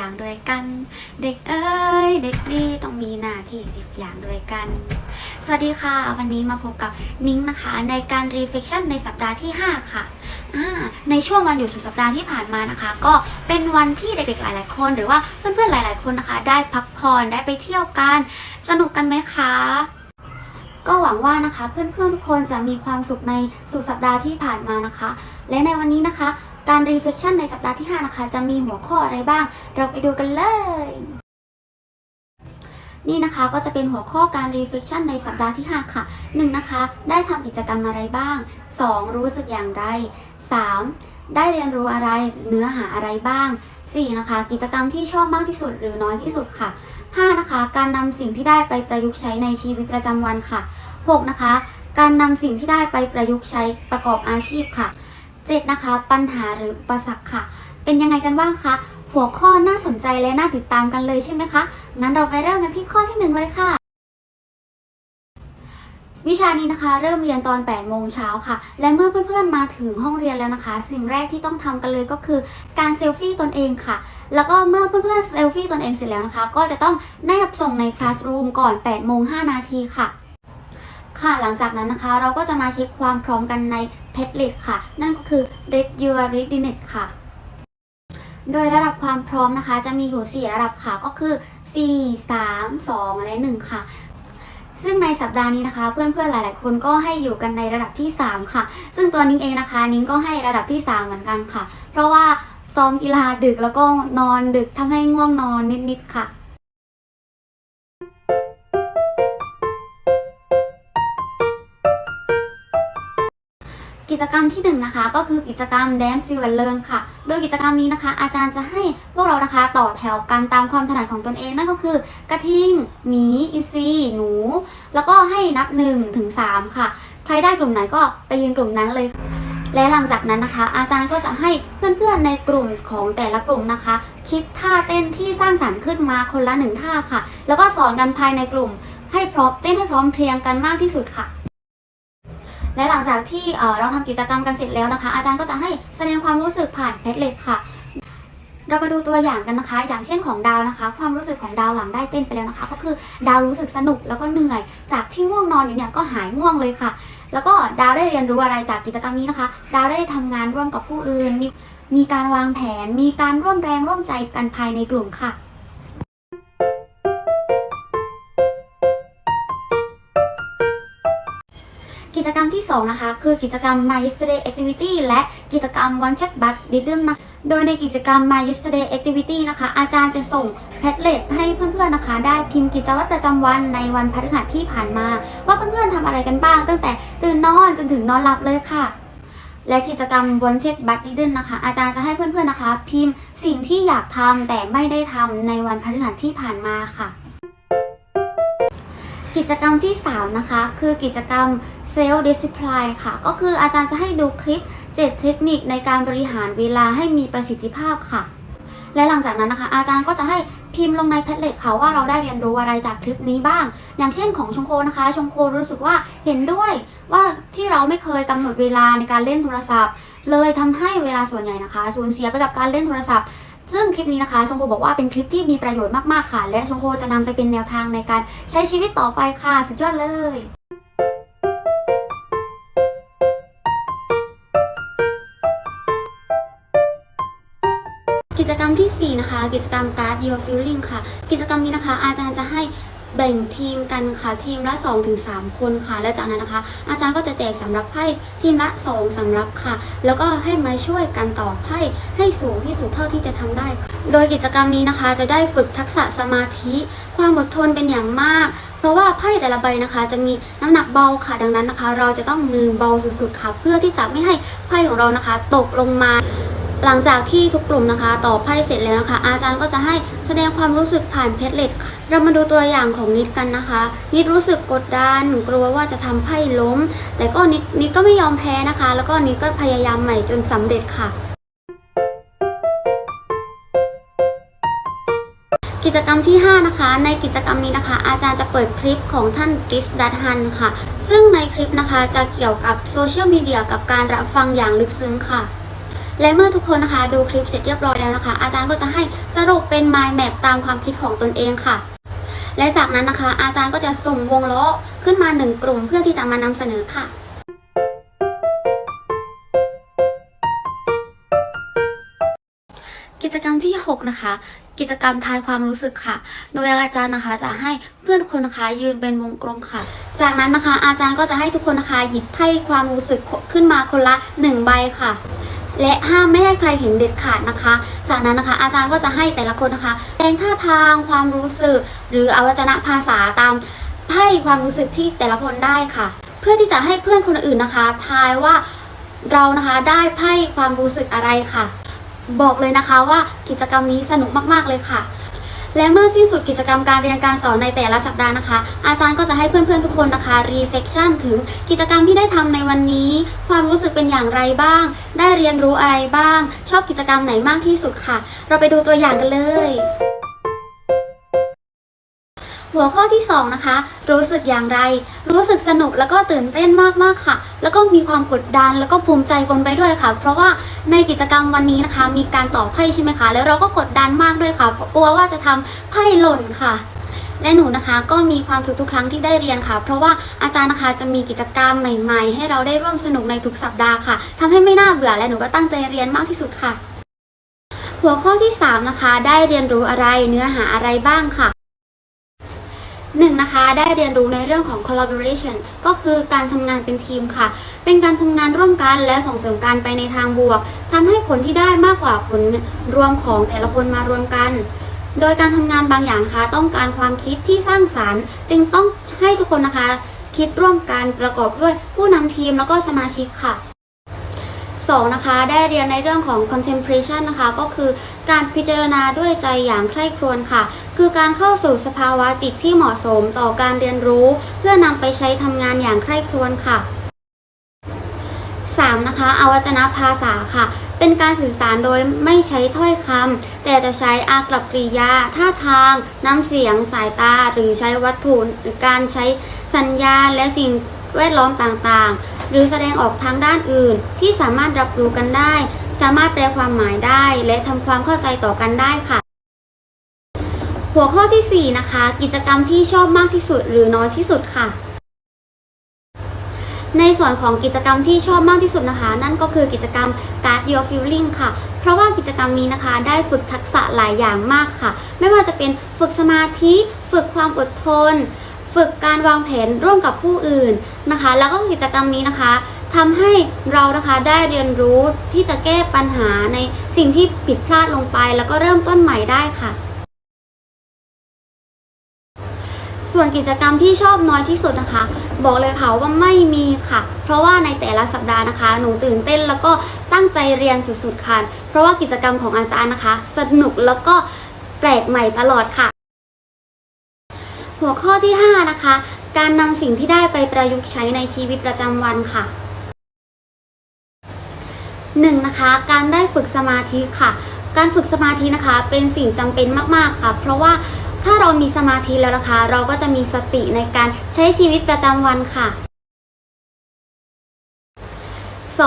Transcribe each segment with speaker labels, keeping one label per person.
Speaker 1: อย่างด้วยกัน เด็กเอ้ยเด็กดีต้องมีหน้าที่สิบอย่างด้วยกัน สวัสดีค่ะ วันนี้มาพบกับนิ้งนะคะ ในการ reflection ในสัปดาห์ที่ 5 ค่ะในช่วงวันหยุดสุดสัปดาห์ที่ผ่านมานะคะ ก็เป็นวันที่เด็กๆหลาย ๆ คนหรือว่าเพื่อนๆหลาย ๆ คนนะคะ ได้พักผ่อนได้ไปเที่ยวกัน สนุกกันไหมคะก็หวังว่านะคะเพื่อนๆทุกคนจะมีความสุขในสุดสัปดาห์ที่ผ่านมานะคะ และในวันนี้นะคะ การ reflection ในสัปดาห์ที่ 5 นะคะ จะมีหัวข้ออะไรบ้าง เราไปดูกันเลย นี่นะคะก็จะเป็นหัวข้อการ reflection ในสัปดาห์ที่ 5 ค่ะ 1. นะคะ ได้ทำกิจกรรมอะไรบ้าง 2. รู้สึกอย่างไร 3. ได้เรียนรู้อะไรเนื้อหาอะไรบ้าง 4. นะคะ กิจกรรมที่ชอบมากที่สุดหรือน้อยที่สุดค่ะ 5. นะคะ การนำสิ่งที่ได้ไปประยุกต์ใช้ในชีวิตประจำวันค่ะ 6. นะคะ การนำสิ่งที่ได้ไปประยุกต์ใช้ประกอบอาชีพค่ะ 7. นะคะ ปัญหาหรืออุปสรรคค่ะ เป็นยังไงกันบ้างคะ หัวข้อน่าสนใจและน่าติดตามกันเลยใช่ไหมคะ งั้นเราไปเริ่มกันที่ข้อที่หนึ่งเลยค่ะ วิชานี้นะคะ เริ่มเรียนตอน 8 โมงเช้าค่ะ และเมื่อเพื่อนๆ มาถึงห้องเรียนแล้วนะคะ สิ่งแรกที่ต้องทำกันเลยก็คือการเซลฟี่ตนเองค่ะ แล้วก็เมื่อเพื่อนๆ เซลฟี่ตนเองเสร็จแล้วนะคะ ก็จะต้องแนบส่งในคลาสรูมก่อน 8 โมง 5 นาทีค่ะค่ะหลังจากนั้นนะคะเราก็จะมาเช็คความพร้อมกันใน Padlet ค่ะ นั่นก็คือ Read Your Readiness ค่ะ โดยระดับความพร้อมนะคะ จะมีอยู่ 4 ระดับค่ะ ก็คือ 4 3 2 และ 1 ค่ะ ซึ่งในสัปดาห์นี้นะคะ เพื่อนๆ หลาย ๆ คนก็ให้อยู่กันในระดับที่ 3 ค่ะ ซึ่งตัวนิ้งเองนะคะ นิ้งก็ให้ระดับที่ 3 เหมือนกันค่ะ เพราะว่าซ้อมกีฬาดึกแล้วก็นอนดึกทำให้ง่วงนอนนิด ๆ ค่ะ จกรรมที่หนึ่งนะคะก็คือกิจกรรม Dance Feel and Learn ค่ะ โดยกิจกรรมนี้นะคะ อาจารย์จะให้พวกเรานะคะต่อแถวกันตามความถนัดของตนเองนั่นก็คือ กระทิงหมีอีซีหนู แล้วก็ให้นับ1ถึง3ค่ะ ใครได้กลุ่มไหนก็ไปยืนกลุ่มนั้นเลย และหลังจากนั้นนะคะ อาจารย์ก็จะให้เพื่อนๆในกลุ่มของแต่ละกลุ่มนะคะ คิดท่าเต้นที่สร้างสรรค์ขึ้นมาคนละหนึ่งท่าค่ะ แล้วก็สอนกันภายในกลุ่ม ให้พร้อมเต้นให้พร้อมเพรียงกันมากที่สุดค่ะ และหลังจากที่เราทำกิจกรรมกันเสร็จแล้วนะคะ อาจารย์ก็จะให้แสดงความรู้สึกผ่านแพทเล็ตค่ะ เรามาดูตัวอย่างกันนะคะ อย่างเช่นของดาวนะคะ ความรู้สึกของดาวหลังได้เต้นไปแล้วนะคะ ก็คือดาวรู้สึกสนุกแล้วก็เหนื่อย จากที่ง่วงนอนอยู่เนี่ยก็หายง่วงเลยค่ะ แล้วก็ดาวได้เรียนรู้อะไรจากกิจกรรมนี้นะคะ ดาวได้ทำงานร่วมกับผู้อื่น มีมีการวางแผน มีการร่วมแรงร่วมใจกันภายในกลุ่มค่ะ กิจกรรมที่ 2 นะคะ คือกิจกรรม My Yesterday Activity และกิจกรรม One Chat But Didn't นะโดยในกิจกรรม My Yesterday Activity นะคะ อาจารย์จะส่งแพทเล็ตให้เพื่อนๆนะคะ ได้พิมพ์กิจวัตรประจำวันในวันพฤหัสที่ผ่านมา ว่าเพื่อนๆทำอะไรกันบ้าง ตั้งแต่ตื่นนอนจนถึงนอนหลับเลยค่ะ และกิจกรรม One Chat But Didn't นะคะ อาจารย์จะให้เพื่อนๆนะคะ พิมพ์สิ่งที่อยากทำแต่ไม่ได้ทำในวันพฤหัสที่ผ่านมาค่ะ กิจกรรมที่ 3 นะคะ คือกิจกรรม Self Discipline ค่ะ ก็คืออาจารย์จะให้ดูคลิป 7 เทคนิคในการบริหารเวลาให้มีประสิทธิภาพค่ะ และหลังจากนั้นนะคะ อาจารย์ก็จะให้พิมพ์ลงในแพทเล็ตค่ะว่าเราได้เรียนรู้อะไรจากคลิปนี้บ้าง อย่างเช่นของชงโคนะคะ ชงโครู้สึกว่าเห็นด้วยว่าที่เราไม่เคยกำหนดเวลาในการเล่นโทรศัพท์ เลยทำให้เวลาส่วนใหญ่นะคะสูญเสียไปกับการเล่นโทรศัพท์ซึ่งคลิปนี้นะคะชงโคบอกว่าเป็นคลิปที่มีประโยชน์มาก ๆ ค่ะ และชงโคจะนำไปเป็นแนวทางในการใช้ชีวิตต่อไปค่ะ สุดยอดเลย กิจกรรมทีสี่ 4 นะคะ กิจกรรม Guard Your Feeling ค่ะ กิจกรรมนี้นะคะ อาจารย์จะให้แบ่งทีมกันค่ะทีมละ 2-3 คนค่ะ และจากนั้นนะคะ อาจารย์ก็จะแจกสำรับไพ่ทีมละ 2สำรับค่ะ แล้วก็ให้มาช่วยกันต่อไพ่ให้สูงที่สุดเท่าที่จะทำได้ โดยกิจกรรมนี้นะคะ จะได้ฝึกทักษะสมาธิ ความอดทนเป็นอย่างมาก เพราะว่าไพ่แต่ละใบนะคะ จะมีน้ำหนักเบาค่ะ ดังนั้นนะคะ เราจะต้องมือเบาสุดๆค่ะ เพื่อที่จะไม่ให้ไพ่ของเรานะคะ ตกลงมา หลังจากที่ทุกกลุ่มนะคะต่อไพ่เสร็จแล้วนะคะ อาจารย์ก็จะให้แสดงความรู้สึกผ่านเพจเล็ตเรามาดูตัวอย่างของนิดกันนะคะ นิดรู้สึกกดดันกลัวว่าจะทำไพ่ล้ม แต่ก็นิดนิดก็ไม่ยอมแพ้นะคะ แล้วก็นิดก็พยายามใหม่จนสำเร็จค่ะกิจกรรมที่ 5 นะคะ ในกิจกรรมนี้นะคะ อาจารย์จะเปิดคลิปของท่านดิสดัตฮันค่ะ ซึ่งในคลิปนะคะจะเกี่ยวกับโซเชียลมีเดียกับการรับฟังอย่างลึกซึ้งค่ะ และเมื่อทุกคนนะคะดูคลิปเสร็จเรียบร้อยแล้วนะคะ อาจารย์ก็จะให้สรุปเป็น mind map ตามความคิดของตนเองค่ะ และจากนั้นนะคะ อาจารย์ก็จะสุ่มวงล้อขึ้นมาหนึ่งกลุ่มเพื่อที่จะมานำเสนอค่ะกิจกรรมที่ 6 นะคะ กิจกรรมทายความรู้สึกค่ะ โดยอาจารย์นะคะจะให้เพื่อนทุกคนนะคะยืนเป็นวงกลมค่ะ จากนั้นนะคะอาจารย์ก็จะให้ทุกคนนะคะหยิบไพ่ความรู้สึกขึ้นมาคนละ 1 ใบค่ะ และห้ามไม่ให้ใครเห็นเด็ดขาดนะคะ จากนั้นนะคะ อาจารย์ก็จะให้แต่ละคนนะคะแสดงท่าทางความรู้สึก หรืออวัจนภาษาตามไพ่ความรู้สึกที่แต่ละคนได้ค่ะ เพื่อที่จะให้เพื่อนคนอื่นนะคะ ทายว่าเรานะคะได้ไพ่ความรู้สึกอะไรค่ะ บอกเลยนะคะว่ากิจกรรมนี้สนุกมากๆเลยค่ะ และเมื่อสิ้นสุดกิจกรรมการเรียนการสอนในแต่ละสัปดาห์นะคะ อาจารย์ก็จะให้เพื่อนๆทุกคนนะคะ reflection ถึงกิจกรรมที่ได้ทำในวันนี้ ความรู้สึกเป็นอย่างไรบ้าง ได้เรียนรู้อะไรบ้าง ชอบกิจกรรมไหนมากที่สุดค่ะ เราไปดูตัวอย่างกันเลย หัวข้อที่ 2 นะคะ รู้สึกอย่างไร รู้สึกสนุกแล้วก็ตื่นเต้นมากๆค่ะ แล้วก็มีความกดดันแล้วก็ภูมิใจปนไปด้วยค่ะ เพราะว่าในกิจกรรมวันนี้นะคะ มีการต่อไพ่ใช่ไหมคะ แล้วเราก็กดดันมากด้วยค่ะกลัวว่าจะทำไพ่หล่นค่ะและหนูนะคะก็มีความสุขทุกครั้งที่ได้เรียนค่ะ เพราะว่าอาจารย์นะคะจะมีกิจกรรมใหม่ ๆ ให้เราได้ร่วมสนุกในทุกสัปดาห์ค่ะทำให้ไม่น่าเบื่อและหนูก็ตั้งใจเรียนมากที่สุดค่ะ หัวข้อที่ 3 นะคะ ได้เรียนรู้อะไรเนื้อหาอะไรบ้างค่ะ หนึ่งนะคะได้เรียนรู้ในเรื่องของ collaboration ก็คือการทำงานเป็นทีมค่ะ เป็นการทำงานร่วมกันและส่งเสริมกันไปในทางบวกทำให้ผลที่ได้มากกว่าผลรวมของแต่ละคนมารวมกัน โดยการทำงานบางอย่างนะคะต้องการความคิดที่สร้างสารรค์ จึงต้องให้ทุกคนนะคะ คิดร่วมกันประกอบด้วยผู้นำทีมแล้วก็สมาชิกค่ะ 2. นะคะ ได้เรียนในเรื่องของ contemplation นะคะ ก็คือการพิจารณาด้วยใจอย่างใคร่ครวญค่ะ คือการเข้าสู่สภาวะจิตที่เหมาะสมต่อการเรียนรู้ เพื่อนำไปใช้ทำงานอย่างใคร่ครวญค่ะ 3. นะคะ อวัจนภาษาค่ะ เป็นการสื่อสารโดยไม่ใช้ถ้อยคำ แต่จะใช้อากับกริยา ท่าทาง น้ำเสียง สายตา หรือใช้วัตถุ หรือการใช้สัญญา และสิ่งแวดล้อมต่างๆ หรือแสดงออกทางด้านอื่น ที่สามารถรับรู้กันได้ สามารถแปลความหมายได้ และทำความเข้าใจต่อกันได้ค่ะ หัวข้อที่ 4 นะคะ กิจกรรมที่ชอบมากที่สุด หรือน้อยที่สุดค่ะ ในส่วนของกิจกรรมที่ชอบมากที่สุดนะคะ นั่นก็คือกิจกรรม Guard Your Feeling ค่ะ เพราะว่ากิจกรรมนี้นะคะได้ฝึกทักษะหลายอย่างมากค่ะ ไม่ว่าจะเป็นฝึกสมาธิ ฝึกความอดทน ฝึกการวางแผนร่วมกับผู้อื่นนะคะ แล้วก็กิจกรรมนี้นะคะทำให้เรานะคะได้เรียนรู้ที่จะแก้ปัญหาในสิ่งที่ผิดพลาดลงไป แล้วก็เริ่มต้นใหม่ได้ค่ะส่วนกิจกรรมที่ชอบน้อยที่สุดนะคะ บอกเลยค่ะว่าไม่มีค่ะ เพราะว่าในแต่ละสัปดาห์นะคะ หนูตื่นเต้นแล้วก็ตั้งใจเรียนสุดๆค่ะ เพราะว่ากิจกรรมของอาจารย์นะคะ สนุกแล้วก็แปลกใหม่ตลอดค่ะ หัวข้อที่ 5 นะคะ การนำสิ่งที่ได้ไปประยุกต์ใช้ในชีวิตประจำวันค่ะหนึ่งนะคะ การได้ฝึกสมาธิค่ะ การฝึกสมาธินะคะเป็นสิ่งจำเป็นมากๆค่ะ เพราะว่าถ้าเรามีสมาธิแล้วนะคะ เราก็จะมีสติในการใช้ชีวิตประจำวันค่ะ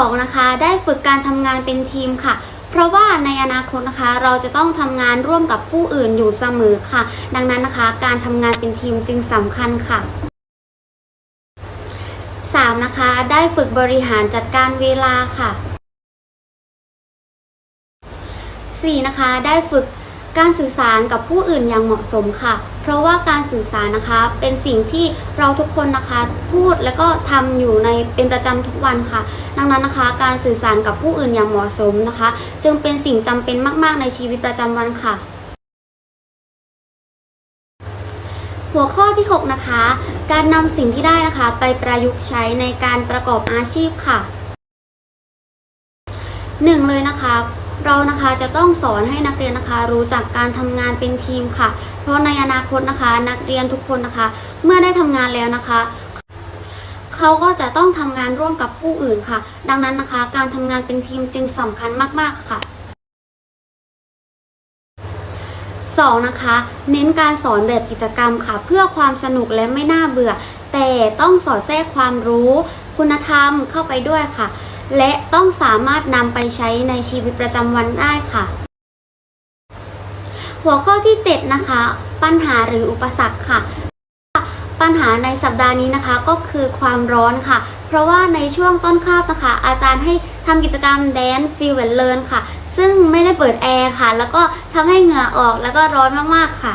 Speaker 1: 2. นะคะ ได้ฝึกการทำงานเป็นทีมค่ะ เพราะว่าในอนาคตนะคะเราจะต้องทำงานร่วมกับผู้อื่นอยู่เสมอค่ะ ดังนั้นนะคะการทำงานเป็นทีมจึงสำคัญค่ะ 3. นะคะ ได้ฝึกบริหารจัดการเวลาค่ะ 4. นะคะ ได้ฝึก การสื่อสารกับผู้อื่นอย่างเหมาะสมค่ะ เพราะว่าการสื่อสารนะคะเป็นสิ่งที่เราทุกคนนะคะพูดแล้วก็ทำอยู่ในเป็นประจำทุกวันค่ะ ดังนั้นนะคะ การสื่อสารกับผู้อื่นอย่างเหมาะสมนะคะ จึงเป็นสิ่งจำเป็นมาก ๆ ในชีวิตประจำวันค่ะหัวข้อที่ 6 นะคะ การนำสิ่งที่ได้นะคะ ไปประยุกต์ใช้ในการประกอบอาชีพค่ะหนึ่งเลยนะคะ เรานะคะจะต้องสอนให้นักเรียนนะคะรู้จักการทำงานเป็นทีมค่ะ เพราะในอนาคตนะคะ นักเรียนทุกคนนะคะ เมื่อได้ทำงานแล้วนะคะเขาก็จะต้องทำงานร่วมกับผู้อื่นค่ะ ดังนั้นนะคะ การทำงานเป็นทีมจึงสำคัญมาก ๆ ค่ะ 2. นะคะ เน้นการสอนแบบกิจกรรมค่ะ เพื่อความสนุกและไม่น่าเบื่อ แต่ต้องสอดแทรกความรู้ คุณธรรมเข้าไปด้วยค่ะ และต้องสามารถนำไปใช้ในชีวิตประจำวันได้ค่ะ หัวข้อที่ 7 นะคะ ปัญหาหรืออุปสรรคค่ะ ปัญหาในสัปดาห์นี้นะคะก็คือความร้อนค่ะ เพราะว่าในช่วงต้นคาบนะคะ อาจารย์ให้ทำกิจกรรม Dance Feel and Learn ค่ะ ซึ่งไม่ได้เปิดแอร์ค่ะ แล้วก็ทำให้เหงื่อออกแล้วก็ร้อนมากๆค่ะ